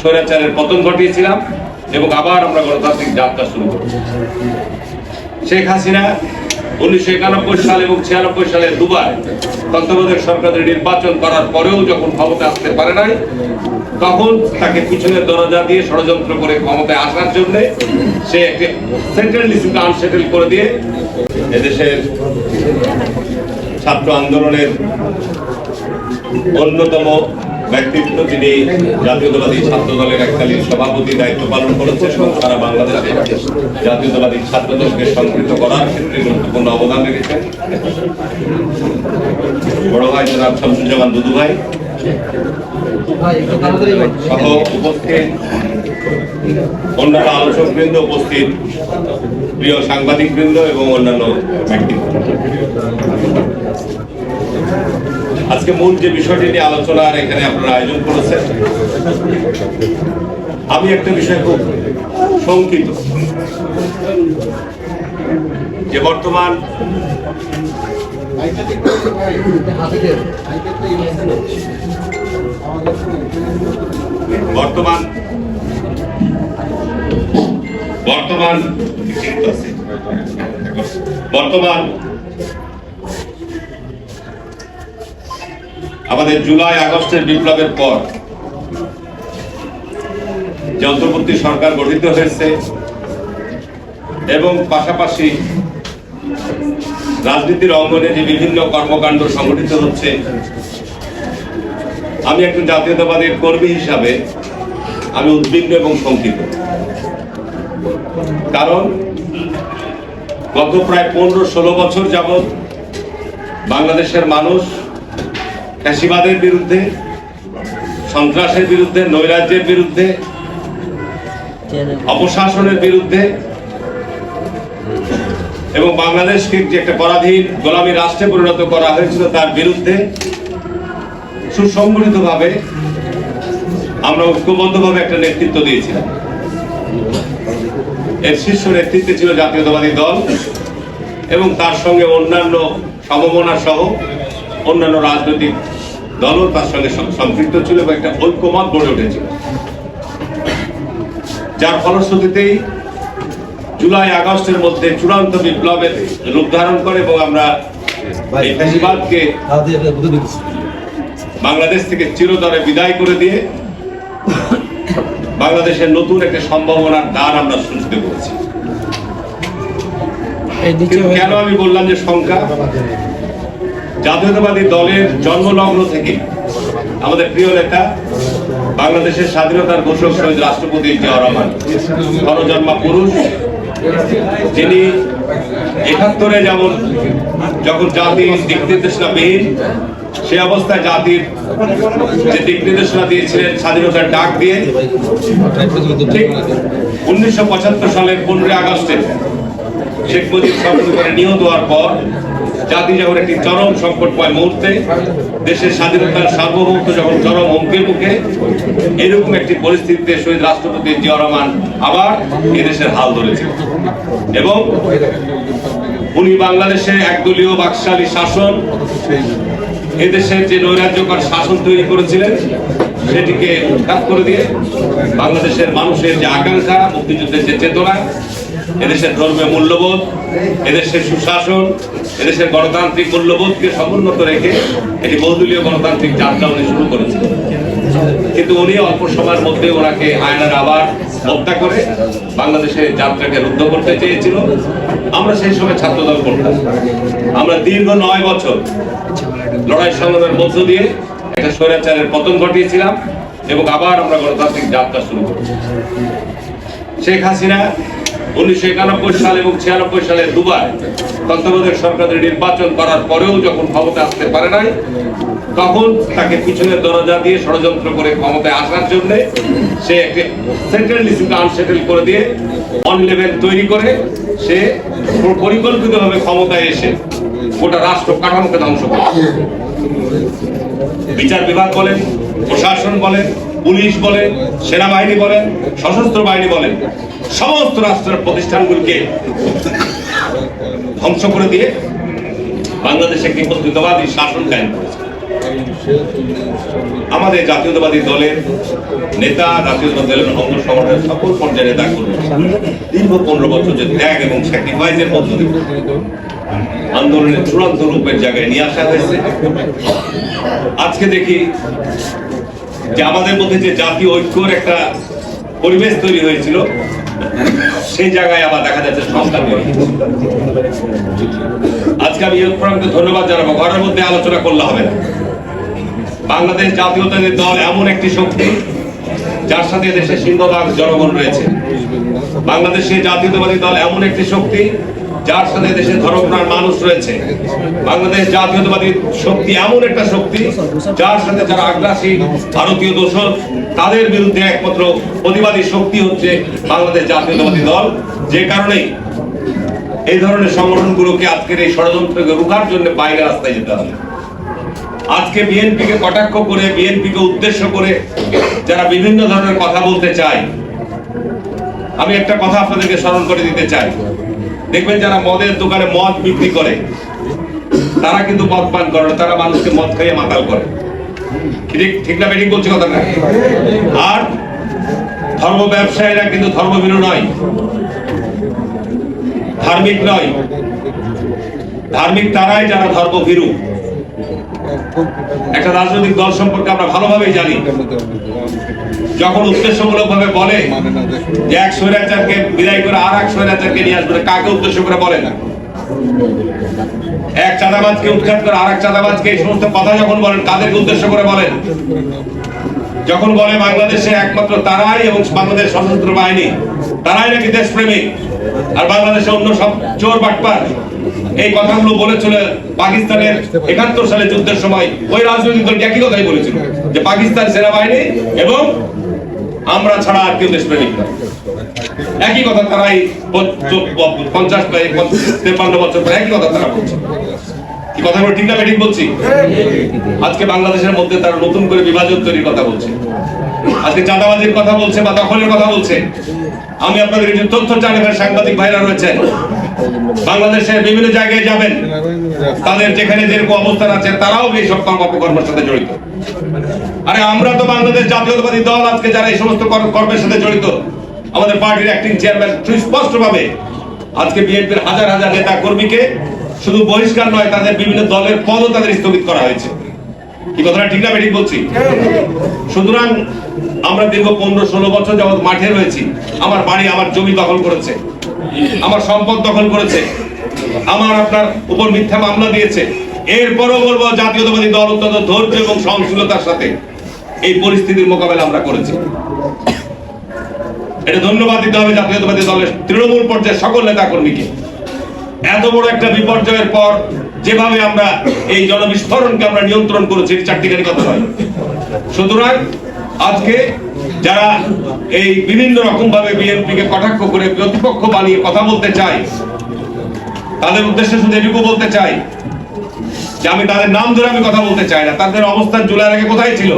স্বৈরাচারের পতন ঘটিয়েছিলাম এবং আবার আমরা গণতান্ত্রিক যাত্রা শুরু করি শেখ হাসিনা উনিশশো একানব্বই সাল এবং ছিয়ানব্বই সালে দুবার তত্ত্বাবধায়ক সরকারের নির্বাচন করার পরেও যখন ক্ষমতা আসতে পারে নাই, তখন তাকে পিছনের দরজা দিয়ে ষড়যন্ত্র করে ক্ষমতায় আসার জন্য সে একটি সেন্ট্রালিজমকে আনসেটেল করে দিয়ে এদেশের ছাত্র আন্দোলনের অন্যতম ব্যক্তিত্ব তিনি জাতীয়তাবাদী ছাত্র দলের এককালীন সভাপতি দায়িত্ব পালন করেছেন এবং সারা বাংলাদেশে জাতীয়তাবাদী ছাত্র দলকে সংগঠিত করার ক্ষেত্রে গুরুত্বপূর্ণ অবদান রেখেছেন। বড় ভাই জনাব শামসুজ্জামান দুদু ভাই। সহ উপস্থিত অন্যান্য আলোচক বৃন্দ উপস্থিত, প্রিয় সাংবাদিক বৃন্দ এবং অন্যান্য ব্যক্তিত্ব আজকে মূল যে বিষয়টি নিয়ে আলোচনার এখানে আপনারা আয়োজন করেছেন, আমি একটা বিষয় খুব শঙ্কিত। যে বর্তমান বর্তমান বর্তমান বর্তমান আমাদের জুলাই আগস্টের বিপ্লবের পর যে অন্তর্বর্তী সরকার গঠিত হয়েছে এবং পাশাপাশি রাজনীতির অঙ্গনে যে বিভিন্ন কর্মকাণ্ড সংগঠিত হচ্ছে, আমি একজন জাতীয়তাবাদীর কর্মী হিসাবে আমি উদ্বিগ্ন এবং শঙ্কিত। কারণ গত প্রায় পনেরো ষোলো বছর যাবৎ বাংলাদেশের মানুষ ফ্যাসিবাদের বিরুদ্ধে, সন্ত্রাসের বিরুদ্ধে, নৈরাজ্যের বিরুদ্ধে, অপশাসনের বিরুদ্ধে এবং বাংলাদেশকে যে একটা পরাধীন গোলামী রাষ্ট্রে পরিণত করা হয়েছিল তার বিরুদ্ধে সুসংগঠিতভাবে আমরা ঐক্যবদ্ধভাবে একটা নেতৃত্ব দিয়েছিলাম। এর শীর্ষ নেতৃত্বে ছিল জাতীয়তাবাদী দল এবং তার সঙ্গে অন্যান্য সমমনা সহ অন্যান্য রাজনৈতিক দলও তার সঙ্গে সম- সম্পৃক্ত ছিল এবং একটা ঐক্যমত গড়ে উঠেছিল। যার ফলশ্রুতিতেই জুলাই আগস্টের মধ্যে চূড়ান্ত বিপ্লবের রূপ ধারণ করে এবং আমরা এই বাংলাদেশ থেকে চিরতরে বিদায় করে দিয়ে বাংলাদেশের নতুন একটা সম্ভাবনার দ্বার আমরা শুনতে পেরেছি কেন আমি বললাম যে সংখ্যা? জাতীয়তাবাদী দলের জন্মলগ্ন থেকে আমাদের প্রিয় নেতা, বাংলাদেশের স্বাধীনতার ঘোষক শহীদ রাষ্ট্রপতি জিয়া রহমান গণজন্মা পুরুষ, যিনি একাত্তরে যেমন যখন জাতি দিক নির্দেশনাবিহীন সে অবস্থায় জাতির যে দিক নির্দেশনা দিয়েছিলেন স্বাধীনতার ডাক দিয়ে, ঠিক উনিশশো পঁচাত্তর সালের পনেরোই আগস্টে শেখ মুজিব সর্বপ্রথমে নিহত হওয়ার পর জাতি যখন একটি চরম সংকট সংকটময় মুহূর্তে, দেশের স্বাধীনতার সার্বভৌমত্ব যখন চরম হুমকির মুখে, এরকম একটি পরিস্থিতিতে শহীদ রাষ্ট্রপতি জিয়া রহমান আবার এদেশের হাল ধরেছে এবং উনি বাংলাদেশে একদলীয় বাকশালী শাসন, এদেশের যে নৈরাজ্যকর শাসন তৈরি করেছিলেন, সেটিকে উৎখাত করে দিয়ে বাংলাদেশের মানুষের যে আকাঙ্ক্ষা, মুক্তিযুদ্ধের যে চেতনা এদেশের ধর্মীয় মূল্যবোধ, এদেশের সুশাসন, এদেশের গণতান্ত্রিক মূল্যবোধকে সমুন্নত রেখে একটি বহুদলীয় গণতান্ত্রিক যাত্রা উনি শুরু করেছিলেন কিন্তু উনি অল্প সময়ের মধ্যে ওনাকে আয়নার আবার হত্যা করে বাংলাদেশের যাত্রাকে রুদ্ধ করতে চেয়েছিল। আমরা সেই সময় ছাত্রদল করতাম। আমরা দীর্ঘ নয় বছর লড়াই সংগ্রামের মধ্য দিয়ে একটা স্বৈরাচারের পতন ঘটিয়েছিলাম এবং আবার আমরা গণতান্ত্রিক যাত্রা শুরু করি শেখ হাসিনা উনিশশো একানব্বই সাল এবং ছিয়ানব্বই সালে দুবার তত্ত্বাবধায়ক সরকারের নির্বাচন করার পরেও যখন ক্ষমতা আসতে পারে নাই, তখন তাকে পিছনের দরজা দিয়ে ষড়যন্ত্র করে ক্ষমতায় আসার জন্য সে একটি সেন্ট্রালিজমকে আনসেটেল করে দিয়ে অন লেভেল তৈরি করে সে পরিকল্পিতভাবে ক্ষমতায় এসে গোটা রাষ্ট্র কাঠামোকে ধ্বংস করে। বিচার বিভাগ বলেন, প্রশাসন বলেন পুলিশ বলেন সেনাবাহিনী বলেন সশস্ত্র বাহিনী বলেন সমস্ত রাষ্ট্রের প্রতিষ্ঠানগুলিকে ধ্বংস করে দিয়ে বাংলাদেশে একটি কর্তৃত্ববাদী শাসন কায়েম করেছে। আমাদের জাতীয়তাবাদী দলের নেতা, জাতীয়তাবাদী দলের অঙ্গ সংগঠনের সকল পর্যায়ের নেতা কর্মী, দীর্ঘ পনেরো বছর যে ত্যাগ এবং স্যাক্রিফাইসের মধ্য আন্দোলনের চূড়ান্ত রূপের জায়গায় নিয়ে আসা হয়েছে। আজকে দেখি যে আমাদের মধ্যে যে জাতীয় ঐক্যর একটা পরিবেশ তৈরি হয়েছিল, সেই জায়গায় আবার দেখা যাচ্ছে সংখ্যা আজকে আমি ইউথ ধন্যবাদ জানাব। ঘরের মধ্যে আলোচনা করলে হবে না। বাংলাদেশ জাতীয়তাবাদী দল এমন একটি শক্তি, যার সাথে দেশের সিংহভাগ জনগণ রয়েছে। বাংলাদেশের জাতীয়তাবাদী দল এমন একটি শক্তি যার সাথে দেশের ধর্মপ্রাণ মানুষ রয়েছে। বাংলাদেশ জাতীয়তাবাদী শক্তি এমন একটা শক্তি, যার সাথে যারা আগ্রাসী ভারতীয় দোষক তাদের বিরুদ্ধে একমাত্র প্রতিবাদী শক্তি হচ্ছে বাংলাদেশ জাতীয়তাবাদী দল। যে কারণেই এই ধরনের সংগঠনগুলোকে আজকের এই ষড়যন্ত্রকে রুখার জন্য বাইরে রাস্তায় যেতে হবে। আজকে বিএনপিকে কটাক্ষ করে, বিএনপিকে উদ্দেশ্য করে যারা বিভিন্ন ধরনের কথা বলতে চায়, আমি একটা কথা আপনাদেরকে স্মরণ করে দিতে চাই। দেখবেন যারা মদের দোকানে মদ বিক্রি করে, তারা কিন্তু মদ পান করে তারা মানুষকে মদ খাইয়ে মাতাল করে। ঠিক ঠিক না বেঠিক বলছি কথা না আর ধর্ম ব্যবসায়ীরা কিন্তু ধর্মভীরু নয়। ধার্মিক নয়। ধার্মিক তারাই যারা ধর্মভীরু। একটা রাজনৈতিক দল সম্পর্কে আমরা ভালোভাবেই জানি। যখন উদ্দেশ্যমূলক ভাবে বলে যে এক স্বৈরাচারকে বিদায় করে আর এক স্বৈরাচারকে নিয়ে আসবে, কাকে উদ্দেশ্য করে বলে? না এক চাঁদাবাজকে উৎখাত করে আর এক চাঁদাবাজকে এই সমস্ত কথা যখন বলেন কাদেরকে উদ্দেশ্য করে বলেন। যখন বলে বাংলাদেশে একমাত্র তারাই এবং বাংলাদেশ সশস্ত্র বাহিনী, তারাই নাকি দেশপ্রেমিক, আর বাংলাদেশে অন্য সব চোর বাটপার। এই কথাগুলো বলেছিল পাকিস্তানের একাত্তর সালে যুদ্ধের সময় ওই রাজনৈতিক দল একই কথাই বলেছিল, যে পাকিস্তান সেনাবাহিনী এবং আমরা ছাড়া আর কেউ দেশপ্রেমিক নয় একই কথা তারাই পঞ্চাশ তেপান্ন বছর পর একই কথা তারা বলছে। কি কথা ঠিক না ঠিক বলছি? আজকে বাংলাদেশের মধ্যে তারা নতুন করে বিভাজন তৈরির কথা বলছে। আজকে চাঁদাবাজির কথা বলছে বা দখলের কথা বলছে। আমি আপনাদের কিছু তথ্য জানাবেন সাংবাদিক ভাইরা রয়েছেন বাংলাদেশের বিভিন্ন জায়গায় যাবেন। তাদের যেখানে যেরকম অবস্থান আছে, তারাও এই সব কর্ম অপকর্মের সাথে জড়িত। আরে আমরা তো বাংলাদেশ জাতীয়তাবাদী দল, আজকে যারা এই সমস্ত কর্মের সাথে জড়িত, আমাদের পার্টির অ্যাক্টিং চেয়ারম্যান সুস্পষ্ট ভাবে আজকে বিএনপির হাজার হাজার নেতা কর্মীকে শুধু বহিষ্কার নয়, তাদের বিভিন্ন দলের পদও তাদের স্থগিত করা হয়েছে। কি কথাটা ঠিক না ঠিক বলছি? সুতরাং আমরা দীর্ঘ পনেরো ষোলো বছর যাবৎ মাঠে রয়েছি। আমার বাড়ি, আমার জমি দখল করেছে। আমার সম্পদ দখল করেছে। আমার আপনার উপর মিথ্যা মামলা দিয়েছে। এরপরও বলব, জাতীয়তাবাদী দল অত্যন্ত ধৈর্য এবং সহনশীলতার সাথে এই পরিস্থিতির মোকাবেলা আমরা করেছি। এটা ধন্যবাদ দিতে হবে জাতীয়তাবাদী দলের তৃণমূল পর্যায়ের সকল নেতা কর্মীকে এত বড় একটা বিপর্যয়ের পর যেভাবে আমরা এই জনবিস্ফোরণকে আমরা নিয়ন্ত্রণ করেছি চারটিখানি কথা নয় সুতরাং আজকে যারা এই বিভিন্ন রকম ভাবে বিএনপিকে কটাক্ষ করে প্রতিপক্ষ বানিয়ে কথা বলতে চায়, তাদের উদ্দেশ্যে শুধু এটুকু বলতে চাই যে আমি তাদের নাম ধরে আমি কথা বলতে চাই না। তাদের অবস্থান জুলাইয়ের আগে কোথায় ছিল?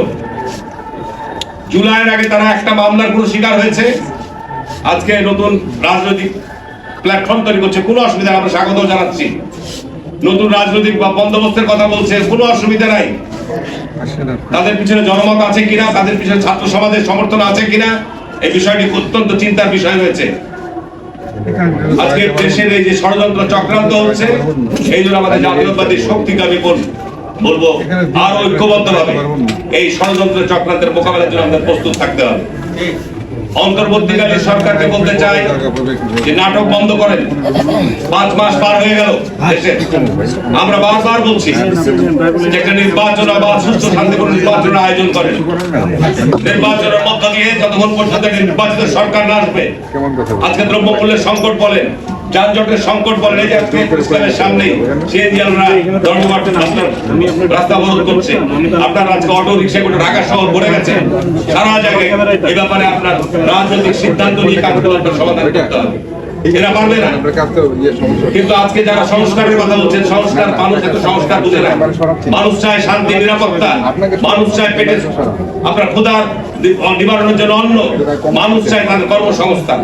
জুলাইয়ের আগে তারা একটা মামলার কোনো শিকার হয়েছে? আজকে নতুন রাজনৈতিক প্ল্যাটফর্ম তৈরি করছে, কোনো অসুবিধা আমরা স্বাগত জানাচ্ছি। নতুন রাজনৈতিক বা বন্দোবস্তের কথা বলছে, কোনো অসুবিধা নাই। তাদের পিছনে জনমত আছে কিনা, তাদের পিছনে ছাত্র সমাজের সমর্থন আছে কিনা, এই বিষয়টি অত্যন্ত চিন্তার বিষয় রয়েছে আজকে দেশের এই যে ষড়যন্ত্র চক্রান্ত হচ্ছে এই জন্য আমাদের জাতীয়তাবাদী শক্তিকে আমি বলব আর ঐক্যবদ্ধ ভাবে এই ষড়যন্ত্র চক্রান্তের মোকাবেলার জন্য আমাদের প্রস্তুত থাকতে হবে। অন্তর্বর্তীকালীন সরকারকে বলতে চাই যে নাটক বন্ধ করেন। পাঁচ মাস পার হয়ে গেল আমরা বারবার বলছি একটা নির্বাচন আবার সুস্থ শান্তিপূর্ণ নির্বাচনের আয়োজন করেন। নির্বাচনের মধ্য দিয়ে যতক্ষণ পর্যন্ত নির্বাচিত সরকার না আসবে, আজকে দ্রব্যমূল্যের সংকট বলেন যানজটের সংকট বলেন এই যে ইসলামের সামনে ধর্মঘট রাস্তা রাস্তা অবরোধ করছে। আপনার আজকে অটো রিক্সা করে ঢাকা শহর ভরে গেছে। সারা জায়গায় এই ব্যাপারে আপনার রাজনৈতিক সিদ্ধান্ত নিয়ে কাগজ সমাধান করতে হবে। এরা পারবে না। কিন্তু আজকে যারা সংস্কারের কথা বলছেন সংস্কার মানুষ এত সংস্কার বুঝে না। মানুষ চায় শান্তি নিরাপত্তা। মানুষ চায় পেটে আপনার ক্ষুধার নিবারণের জন্য অন্য মানুষ চায় তাদের কর্মসংস্থান।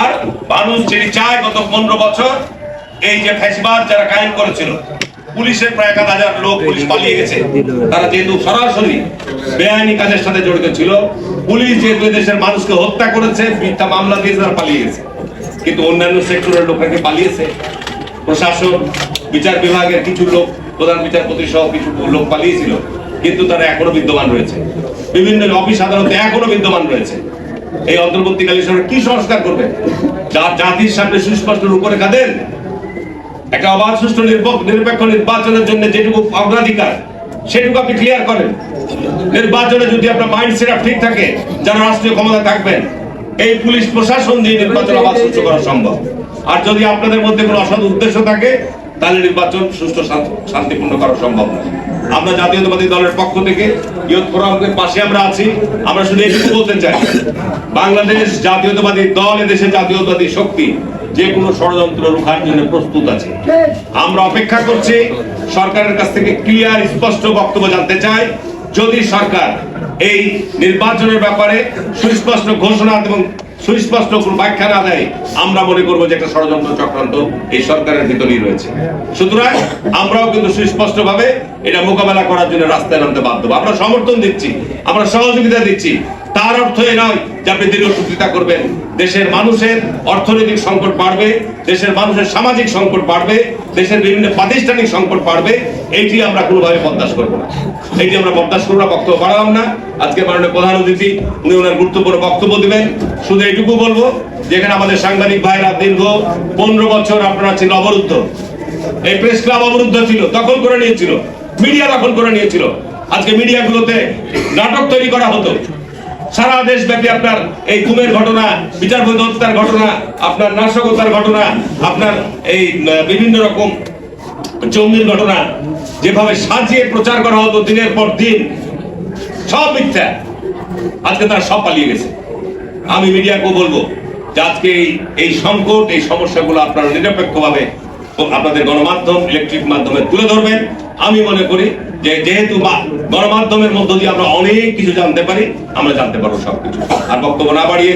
আর মানুষ যেটি চায় গত পনেরো বছর এই যে ফ্যাসিবাদ যারা কায়েম করেছিল, পুলিশের প্রায় এক হাজার লোক পুলিশ পালিয়ে গেছে। তারা যেহেতু সরাসরি বেআইনি কাজের সাথে জড়িত ছিল, পুলিশ যেহেতু দেশের মানুষকে হত্যা করেছে, মিথ্যা মামলা দিয়ে তারা পালিয়ে গেছে। কিন্তু অন্যান্য সেক্টরের লোকরা পালিয়েছে। প্রশাসন, বিচার বিভাগের কিছু লোক, প্রধান বিচারপতি সহ কিছু লোক পালিয়েছিল, কিন্তু তারা এখনও বিদ্যমান রয়েছে। বিভিন্ন অফিস আদালতে এখনও বিদ্যমান রয়েছে। এই অন্তর্বর্তীকালীন সরকার কি সংস্কার করবে? যা জাতির সামনে সুস্পষ্ট রূপরে কাঁদেন একটা অবাধ, সুষ্ঠু নিরপেক্ষ নির্বাচনের জন্য যেটুকু অগ্রাধিকার, সেটুকু আপনি ক্লিয়ার করেন। নির্বাচনে যদি আপনার মাইন্ড সেট ঠিক থাকে, যারা রাষ্ট্রীয় ক্ষমতা থাকবেন, এই পুলিশ প্রশাসন দিয়ে নির্বাচন আবার সুষ্ঠু করা সম্ভব। আর যদি আপনাদের মধ্যে কোনো অসৎ উদ্দেশ্য থাকে, তাহলে নির্বাচন শান্ত- শান্তিপূর্ণ করা সম্ভব নয়। আমরা জাতীয়তাবাদী দলের পক্ষ থেকে ইয়ত ফোরামের পাশে আমরা আছি। আমরা শুধু এটুকু বলতে চাই, বাংলাদেশ জাতীয়তাবাদী দল এদেশে জাতীয়তাবাদী শক্তি যে কোনো ষড়যন্ত্র রুখার জন্য প্রস্তুত আছে। আমরা অপেক্ষা করছি, সরকারের কাছ থেকে ক্লিয়ার, স্পষ্ট বক্তব্য জানতে চাই। যদি সরকার এই নির্বাচনের ব্যাপারে সুস্পষ্ট ঘোষণা এবং সুস্পষ্ট কোনো ব্যাখ্যা না দেয়, আমরা মনে করব যে একটা ষড়যন্ত্র চক্রান্ত এই সরকারের ভিতরেই রয়েছে সুতরাং আমরাও কিন্তু সুস্পষ্ট ভাবে এটা মোকাবেলা করার জন্য রাস্তায় নামতে বাধ্য। আমরা সমর্থন দিচ্ছি, আমরা সহযোগিতা দিচ্ছি তার অর্থ এ নয় যে আপনি দীর্ঘসূত্রিতা করবেন। দেশের মানুষের অর্থনৈতিক সংকট বাড়বে, দেশের মানুষের সামাজিক সংকট বাড়বে, দেশের বিভিন্ন প্রাতিষ্ঠানিক সংকট বাড়বে, এইটি আমরা কোনোভাবে বরদাস্ত করব না। এইটি আমরা বরদাস্ত করব না, বক্তব্য বাড়ালাম না। আজকে মাননীয় প্রধান অতিথি, উনি ওনার গুরুত্বপূর্ণ বক্তব্য দিবেন। শুধু এইটুকু বলব, যেখানে আমাদের সাংবাদিক ভাইরা দীর্ঘ পনেরো বছর আপনারা ছিল অবরুদ্ধ। এই প্রেস ক্লাব অবরুদ্ধ ছিল, দখল করে নিয়েছিল, মিডিয়া দখল করে নিয়েছিল। আজকে মিডিয়াগুলোতে নাটক তৈরি করা হতো। সারা দেশব্যাপী আপনার এই গুমের ঘটনা বিচারপতি হত্যার ঘটনা, আপনার নাশকতার ঘটনা, আপনার এই বিভিন্ন রকম জঙ্গির ঘটনা, যেভাবে সাজিয়ে প্রচার করা হতো দিনের পর দিন, সব মিথ্যা। আজকে তারা সব পালিয়ে গেছে। আমি মিডিয়াকে বলব যে আজকে এই এই সংকট, এই সমস্যাগুলো আপনারা নিরপেক্ষভাবে আপনাদের গণমাধ্যম, ইলেকট্রিক মাধ্যমে তুলে ধরবেন। আমি মনে করি যে যেহেতু গণমাধ্যমের মধ্য দিয়ে আমরা অনেক কিছু জানতে পারি, আমরা জানতে পারব সবকিছু। আর বক্তব্য না বাড়িয়ে